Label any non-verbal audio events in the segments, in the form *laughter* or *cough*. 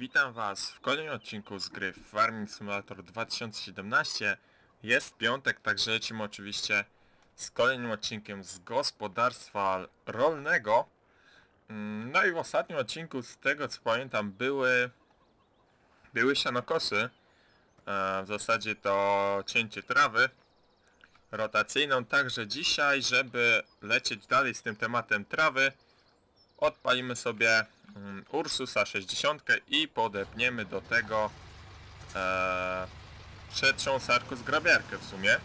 Witam Was w kolejnym odcinku z gry Farming Simulator 2017. Jest piątek, także lecimy oczywiście z kolejnym odcinkiem z gospodarstwa rolnego. Mm, No i w ostatnim odcinku, z tego co pamiętam, były, były sianokosy. E, W zasadzie to cięcie trawy rotacyjną, także dzisiaj, żeby lecieć dalej z tym tematem trawy, odpalimy sobie Ursusa 60 i podepniemy do tego e, przetrząsarkę z grabiarkę w sumie.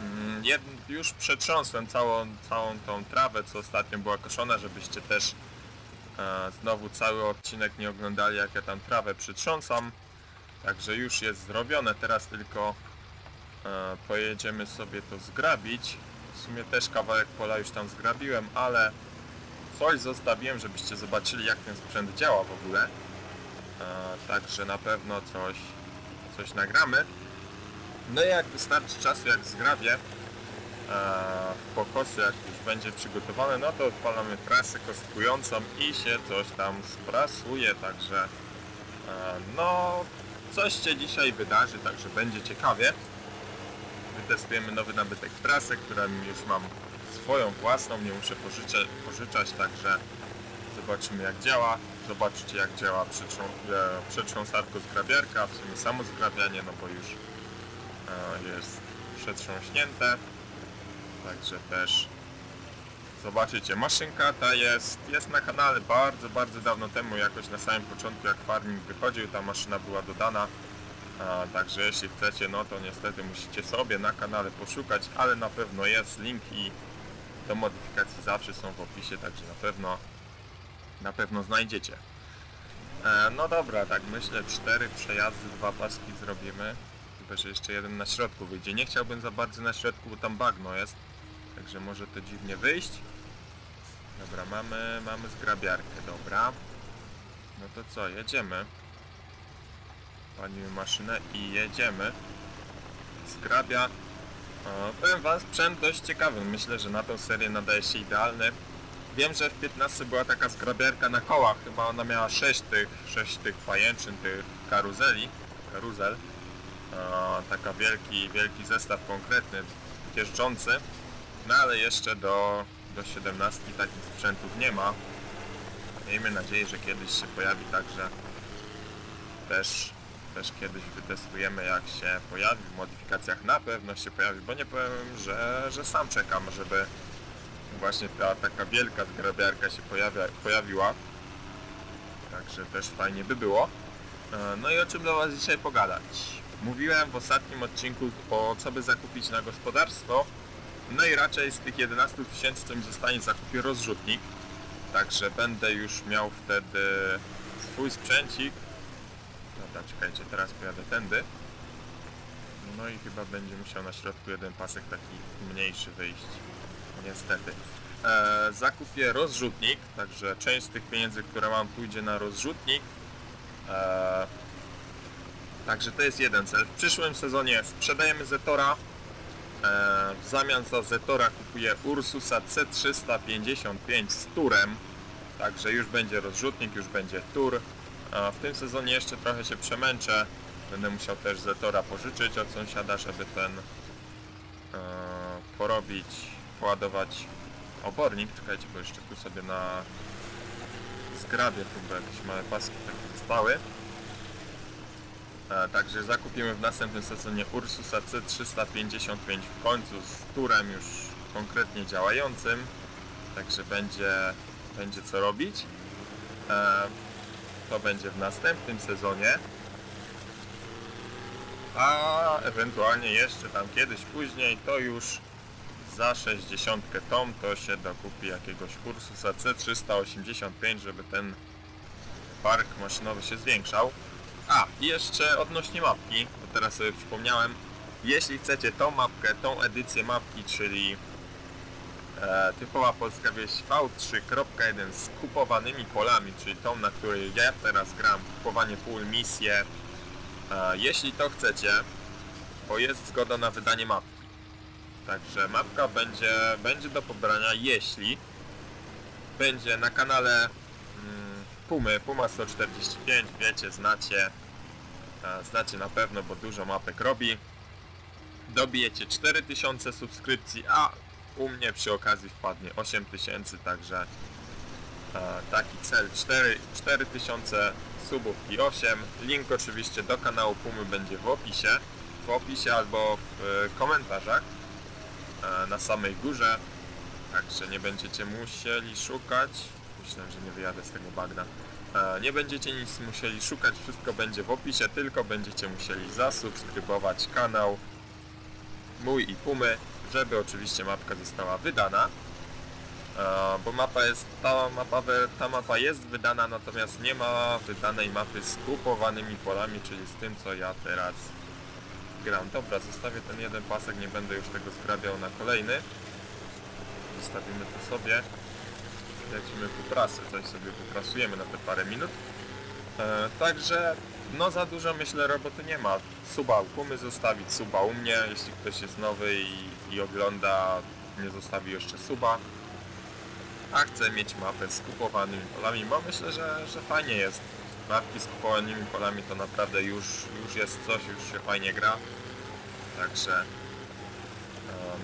Mm, jed, już przetrząsłem całą, całą tą trawę, co ostatnio była koszona, żebyście też e, znowu cały odcinek nie oglądali, jak ja tam trawę przytrząsam. Także już jest zrobione, teraz tylko e, pojedziemy sobie to zgrabić. W sumie też kawałek pola już tam zgrabiłem, ale coś zostawiłem, żebyście zobaczyli jak ten sprzęt działa w ogóle. E, także na pewno coś, coś nagramy. No i jak wystarczy czasu, jak zgrabię e, w pokosy, jak już będzie przygotowane, no to odpalamy prasę kostkującą i się coś tam sprasuje, także e, no coś się dzisiaj wydarzy, także będzie ciekawie. Wytestujemy nowy nabytek prasy, która już mam swoją własną, nie muszę pożyczać, także zobaczymy jak działa. Zobaczcie jak działa przetrząs e, przetrząsarko zgrabiarka, w sumie samo zgrabianie, no bo już e, jest przetrząśnięte. Także też zobaczycie. Maszynka ta jest, jest na kanale bardzo, bardzo dawno temu, jakoś na samym początku jak farming wychodził, ta maszyna była dodana. A, także jeśli chcecie, no to niestety musicie sobie na kanale poszukać, ale na pewno jest link i do modyfikacji zawsze są w opisie, także na pewno na pewno znajdziecie. E, no dobra, tak myślę, cztery przejazdy, dwa paski zrobimy. Chyba, że jeszcze jeden na środku wyjdzie. Nie chciałbym za bardzo na środku, bo tam bagno jest. Także może to dziwnie wyjść. Dobra, mamy, mamy zgrabiarkę, dobra. No to co, jedziemy. Palimy maszynę i jedziemy. Zgrabia. Powiem wam, sprzęt dość ciekawy. Myślę, że na tą serię nadaje się idealny. Wiem, że w 15 była taka zgrabiarka na kołach, chyba ona miała 6 tych, 6 tych pajęczyn, tych karuzeli, karuzel. O, taka wielki, wielki zestaw konkretny, jeżdżący. No ale jeszcze do, do 17 takich sprzętów nie ma. Miejmy nadzieję, że kiedyś się pojawi, także też, też kiedyś wytestujemy jak się pojawi w modyfikacjach. Na pewno się pojawi, bo nie powiem, że, że sam czekam, żeby właśnie ta taka wielka zgrabiarka się pojawia, pojawiła. Także też fajnie by było. E, No i o czym dla Was dzisiaj pogadać? Mówiłem w ostatnim odcinku o co by zakupić na gospodarstwo. No i raczej z tych 11 tysięcy co mi zostanie zakupię rozrzutnik. Także będę już miał wtedy swój sprzęcik. Dobra, czekajcie, teraz pojadę tędy. No i chyba będzie musiał na środku jeden pasek taki mniejszy wyjść. Niestety. E, zakupię rozrzutnik, także część z tych pieniędzy, które mam pójdzie na rozrzutnik. E, także to jest jeden cel. W przyszłym sezonie sprzedajemy Zetora. E, w zamian za Zetora kupuję Ursusa C355 z turem. Także już będzie rozrzutnik, już będzie tur. A w tym sezonie jeszcze trochę się przemęczę. Będę musiał też Zetora pożyczyć od sąsiada, żeby ten e, porobić, poładować obornik. Czekajcie, bo jeszcze tu sobie na zgrabie bo jakieś małe paski takie zostały. E, także zakupimy w następnym sezonie Ursusa C355 w końcu z turem już konkretnie działającym. Także będzie, będzie co robić. E, to będzie w następnym sezonie. A ewentualnie jeszcze tam kiedyś później to już za 60 tom to się dokupi jakiegoś Ursusa C385, żeby ten park maszynowy się zwiększał. A, i jeszcze odnośnie mapki, bo teraz sobie przypomniałem, jeśli chcecie tą mapkę, tą edycję mapki, czyli e, typowa polska wieś V3.1 z kupowanymi polami, czyli tą, na której ja teraz gram, kupowanie pól, misje, e, jeśli to chcecie, to jest zgoda na wydanie mapki. Także mapka będzie, będzie do pobrania, jeśli będzie na kanale mm, Pumy, Puma 145, wiecie, znacie, e, znacie na pewno, bo dużo mapek robi. Dobijecie 4000 subskrypcji, a u mnie przy okazji wpadnie 8000, także e, taki cel 4, 4000 subów i 8. Link oczywiście do kanału Pumy będzie w opisie, w opisie albo w e, komentarzach e, na samej górze, także nie będziecie musieli szukać. Myślę, że nie wyjadę z tego bagna. Nie będziecie nic musieli szukać, wszystko będzie w opisie, tylko będziecie musieli zasubskrybować kanał mój i Pumy, żeby oczywiście mapka została wydana. E, Bo mapa jest, ta mapa, ta mapa jest wydana, natomiast nie ma wydanej mapy z kupowanymi polami, czyli z tym co ja teraz gram. Dobra, zostawię ten jeden pasek, nie będę już tego zgrabiał na kolejny. Zostawimy to sobie. Lecimy po prasę, coś sobie poprasujemy na te parę minut. E, także no za dużo myślę roboty nie ma. Suba Kumy zostawić, suba u mnie, jeśli ktoś jest nowy i, i ogląda, nie zostawi jeszcze suba. A chcę mieć mapę z kupowanymi polami, bo myślę, że, że fajnie jest. Mapki z kupowanymi polami to naprawdę już, już jest coś, już się fajnie gra. Także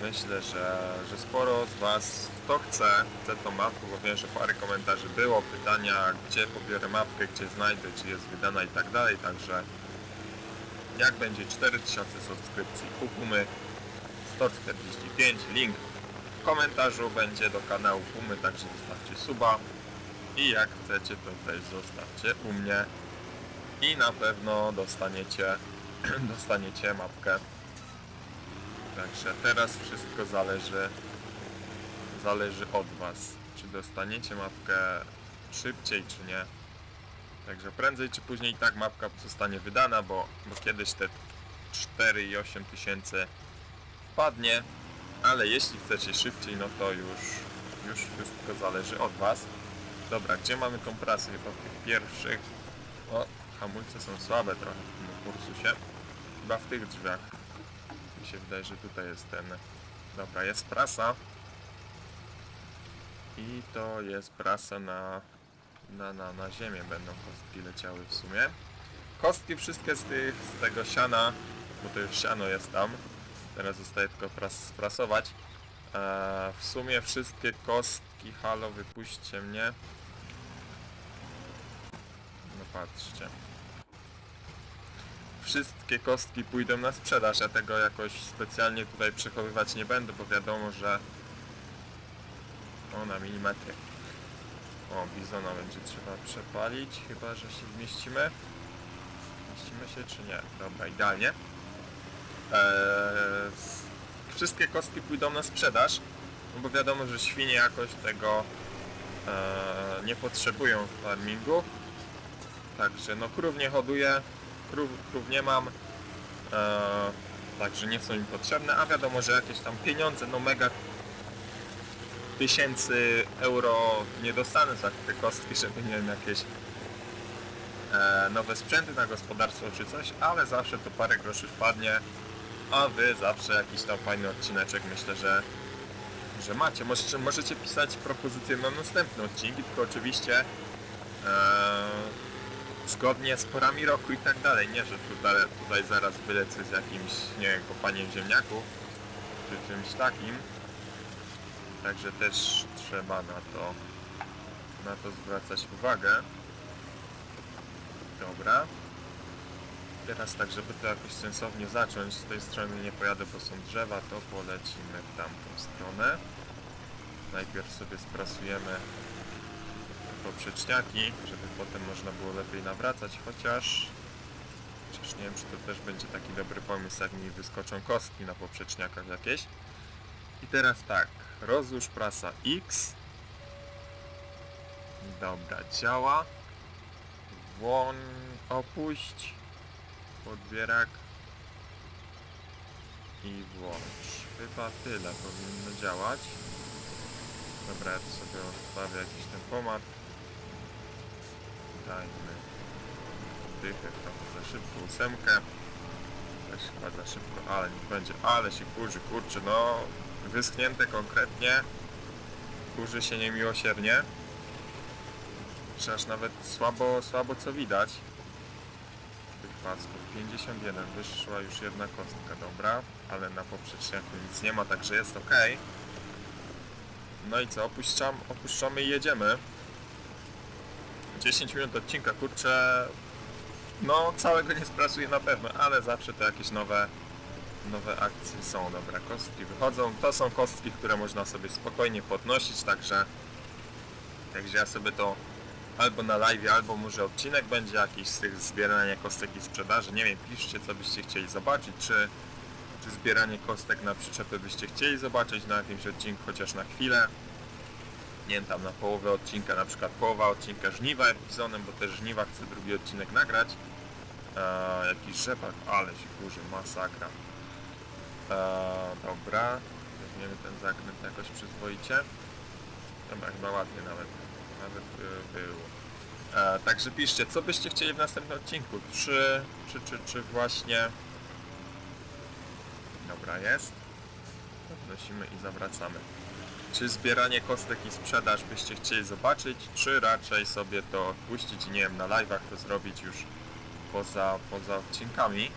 myślę, że, że sporo z Was to chce, chce tą mapkę, bo wiem, że parę komentarzy było, pytania, gdzie pobiorę mapkę, gdzie znajdę, czy jest wydana i tak dalej, także jak będzie 4000 subskrypcji, kupimy 145, link w komentarzu będzie do kanału Pumy, także zostawcie suba i jak chcecie to też zostawcie u mnie i na pewno dostaniecie *clears throat* dostaniecie mapkę Także teraz wszystko zależy zależy od Was. Czy dostaniecie mapkę szybciej, czy nie. Także prędzej czy później i tak mapka zostanie wydana, bo, bo kiedyś te 4 i 8 tysięcy wpadnie, ale jeśli chcecie szybciej, no to już, już wszystko zależy od Was. Dobra, gdzie mamy tą prasę? Chyba w tych pierwszych... O, hamulce są słabe trochę w tym kursusie. Chyba w tych drzwiach. Mi się wydaje, że tutaj jest ten... Dobra, jest prasa. I to jest prasa na, na, na, na ziemię będą kostki leciały w sumie. Kostki wszystkie z, tych, z tego siana, bo to już siano jest tam. Teraz zostaje tylko pras, sprasować. Eee, w sumie wszystkie kostki, halo wypuśćcie mnie. No patrzcie. Wszystkie kostki pójdą na sprzedaż, ja tego jakoś specjalnie tutaj przechowywać nie będę, bo wiadomo, że o, na milimetry. O, bizona będzie trzeba przepalić, chyba że się zmieścimy. Zmieścimy się czy nie? Dobra, idealnie. Eee, wszystkie kostki pójdą na sprzedaż, no bo wiadomo, że świnie jakoś tego eee, nie potrzebują w farmingu. Także no krów nie hoduję, krów, krów nie mam. Eee, także nie są im potrzebne, a wiadomo, że jakieś tam pieniądze, no mega tysięcy euro nie dostanę za te kostki, żeby nie wiem, jakieś e, nowe sprzęty na gospodarstwo czy coś, ale zawsze to parę groszy wpadnie, a wy zawsze jakiś tam fajny odcineczek myślę, że że macie. Możecie, możecie pisać propozycje na następne odcinki, tylko oczywiście e, zgodnie z porami roku i tak dalej. Nie, że tutaj, tutaj zaraz wylecę z jakimś, nie wiem, kopaniem ziemniaków czy czymś takim. Także też trzeba na to na to zwracać uwagę. Dobra. Teraz tak, żeby to jakoś sensownie zacząć, z tej strony nie pojadę, bo są drzewa, to polecimy w tamtą stronę. Najpierw sobie sprasujemy poprzeczniaki, żeby potem można było lepiej nawracać, chociaż... Chociaż nie wiem, czy to też będzie taki dobry pomysł, jak mi wyskoczą kostki na poprzeczniakach jakieś. I teraz tak, rozłóż prasa X. Dobra, działa. Włą... opuść. Podbierak. I włącz. Chyba tyle powinno działać. Dobra, ja sobie odstawię jakiś ten pomad. Dajmy dychę trochę za szybko, ósemkę. Też chyba za szybko, ale niech będzie. Ale się kurzy, kurczę, no wyschnięte konkretnie. Kurzy się niemiłosiernie. aż nawet słabo, słabo co widać. Tych pasków. 51, wyszła już jedna kostka, dobra. Ale na poprzeczniaku nic nie ma, także jest ok. No i co, opuszczam, opuszczamy i jedziemy. 10 minut odcinka, kurczę, no całego nie spracuje na pewno, ale zawsze to jakieś nowe, nowe akcje są, dobra, kostki wychodzą. To są kostki, które można sobie spokojnie podnosić, także także ja sobie to albo na live, albo może odcinek będzie jakiś z tych zbierania kostek i sprzedaży. Nie wiem, piszcie co byście chcieli zobaczyć, czy, czy zbieranie kostek na przyczepy byście chcieli zobaczyć na jakimś odcinku, chociaż na chwilę nie tam na połowę odcinka, na przykład połowa odcinka żniwa epizonem, bo też żniwa chcę drugi odcinek nagrać. Eee, jakiś rzepak, ale się kurzy, masakra. Eee, dobra, weźmiemy ten zakręt jakoś przyzwoicie. Dobra, chyba ładnie nawet, nawet by było. Także piszcie, co byście chcieli w następnym odcinku, czy, czy, czy, czy właśnie... Dobra, jest. Podnosimy i zawracamy. Czy zbieranie kostek i sprzedaż byście chcieli zobaczyć, czy raczej sobie to odpuścić i nie wiem, na live'ach to zrobić już poza, poza odcinkami?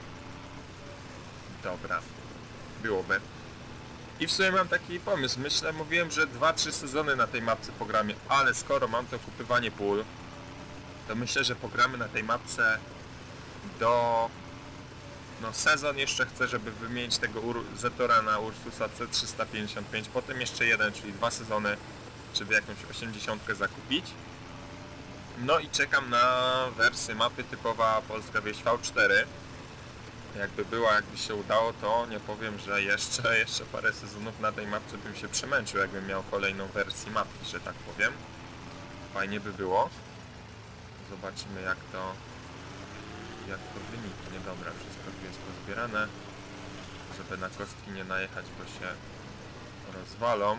Dobra, byłoby. I w sumie mam taki pomysł, myślę, mówiłem, że 2-3 sezony na tej mapce pogramy, ale skoro mam to kupywanie pól, to myślę, że pogramy na tej mapce do no sezon jeszcze chcę, żeby wymienić tego Zetora na Ursusa C355, potem jeszcze jeden, czyli dwa sezony, żeby jakąś 80 zakupić. No i czekam na wersję mapy typowa polska wieś V4. Jakby była, jakby się udało, to nie powiem, że jeszcze, *laughs* jeszcze parę sezonów na tej mapce bym się przemęczył, jakbym miał kolejną wersję mapki, że tak powiem. Fajnie by było. Zobaczymy jak to, jak to wyniknie. Dobra, wszystko tu jest pozbierane. Żeby na kostki nie najechać, bo się rozwalą.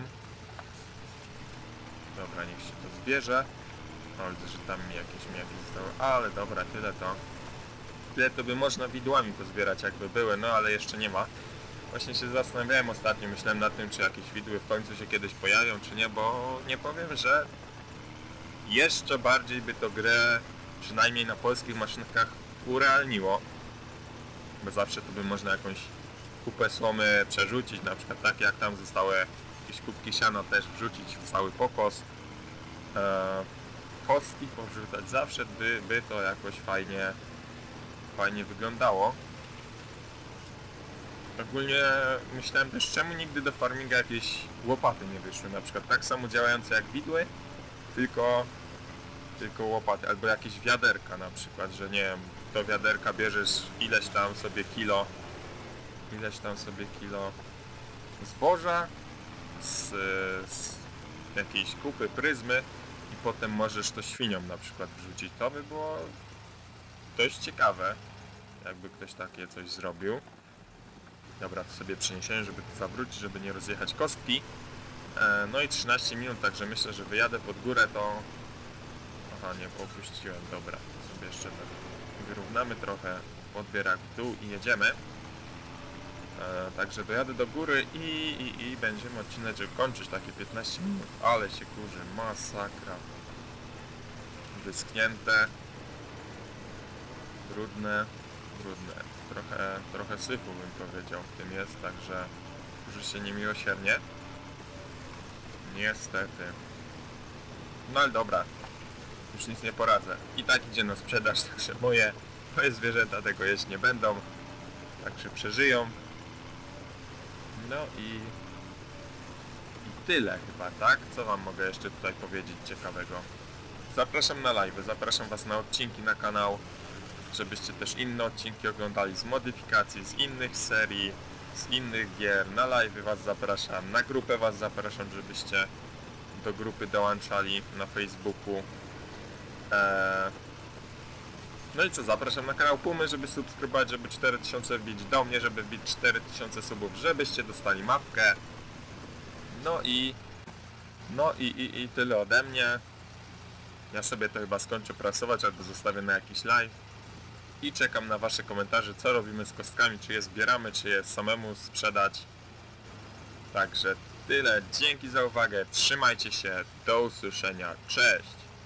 Dobra, niech się to zbierze. O, widzę, że tam mi jakieś jakieś zostały. Ale dobra, tyle to. Tyle to by można widłami pozbierać jakby były, no ale jeszcze nie ma. Właśnie się zastanawiałem ostatnio, myślałem nad tym, czy jakieś widły w końcu się kiedyś pojawią, czy nie, bo nie powiem, że jeszcze bardziej by to grę, przynajmniej na polskich maszynkach, urealniło. Bo zawsze to by można jakąś kupę słomy przerzucić, na przykład tak jak tam zostały jakieś kubki siana też wrzucić w cały pokos. Eee, kostki powrzucać, zawsze by, by to jakoś fajnie, fajnie wyglądało. Ogólnie myślałem też, czemu nigdy do farminga jakieś łopaty nie wyszły, na przykład tak samo działające jak widły, tylko, tylko łopaty, albo jakieś wiaderka na przykład, że nie wiem, do wiaderka bierzesz ileś tam sobie kilo, ileś tam sobie kilo zboża z, z jakiejś kupy pryzmy i potem możesz to świniom na przykład wrzucić. To by było dość ciekawe, jakby ktoś takie coś zrobił. Dobra, to sobie przeniesiemy, żeby to zawrócić, żeby nie rozjechać kostki. E, no i 13 minut, także myślę, że wyjadę pod górę, to... Aha, nie, popuściłem, dobra. Sobie jeszcze tak wyrównamy trochę podbierak w dół i jedziemy. E, także dojadę do góry i, i, i będziemy odcinek kończyć takie 15 minut. Ale się kurzy, masakra. Wyschnięte. Brudne. Brudne. Trochę, trochę syfu bym powiedział w tym jest, także kurzy się niemiłosiernie. Niestety. No ale dobra, już nic nie poradzę. I tak idzie na sprzedaż, *laughs* także moje, moje zwierzęta tego jeść nie będą. Także przeżyją. No i... I tyle chyba, tak? Co wam mogę jeszcze tutaj powiedzieć ciekawego? Zapraszam na live, zapraszam was na odcinki na kanał, żebyście też inne odcinki oglądali z modyfikacji, z innych serii, z innych gier. Na live was zapraszam, na grupę was zapraszam, żebyście do grupy dołączali na Facebooku. Eee... No i co, zapraszam na kanał Pumy, żeby subskrybować, żeby 4000 wbić do mnie, żeby wbić 4000 subów, żebyście dostali mapkę. No i... No i, i, i tyle ode mnie. Ja sobie to chyba skończę prasować albo zostawię na jakiś live. I czekam na wasze komentarze, co robimy z kostkami, czy je zbieramy, czy je samemu sprzedać. Także tyle, dzięki za uwagę, trzymajcie się, do usłyszenia, cześć!